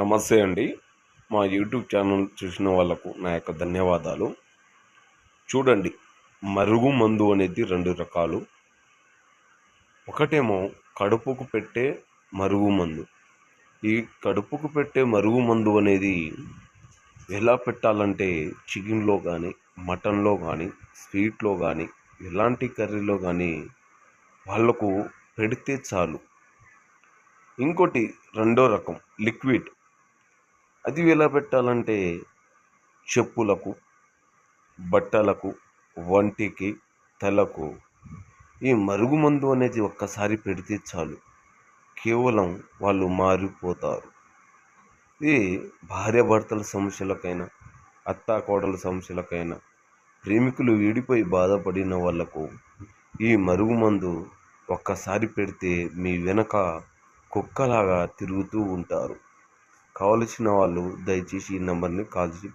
నమస్తే అండి. మా యూట్యూబ్ ఛానల్ చూసిన వాళ్ళకు నా యొక్క ధన్యవాదాలు. చూడండి మరుగు మందు అనేది రెండు రకాలు. ఒకటేమో కడుపుకు పెట్టే మరుగు మందు. ఈ కడుపుకు పెట్టే మరుగు మందు అనేది ఎలా పెట్టాలంటే చికెన్లో కానీ మటన్లో కానీ స్వీట్లో కానీ ఎలాంటి కర్రీలో కానీ వాళ్ళకు పెడితే చాలు. ఇంకోటి రెండో రకం లిక్విడ్. అది ఎలా పెట్టాలంటే చెప్పులకు బట్టలకు వంటికి తలకు ఈ మరుగుమందు అనేది ఒక్కసారి పెడితే చాలు. కేవలం వాళ్ళు మారిపోతారు. ఇది భార్యాభర్తల సమస్యలకైనా అత్తాకోడల సమస్యలకైనా ప్రేమికులు విడిపోయి బాధపడిన వాళ్ళకు ఈ మరుగుమందు ఒక్కసారి పెడితే మీ వెనక కుక్కలాగా తిరుగుతూ ఉంటారు. కావలసిన వాళ్ళు దయచేసి ఈ నెంబర్ని కాల్ చేసి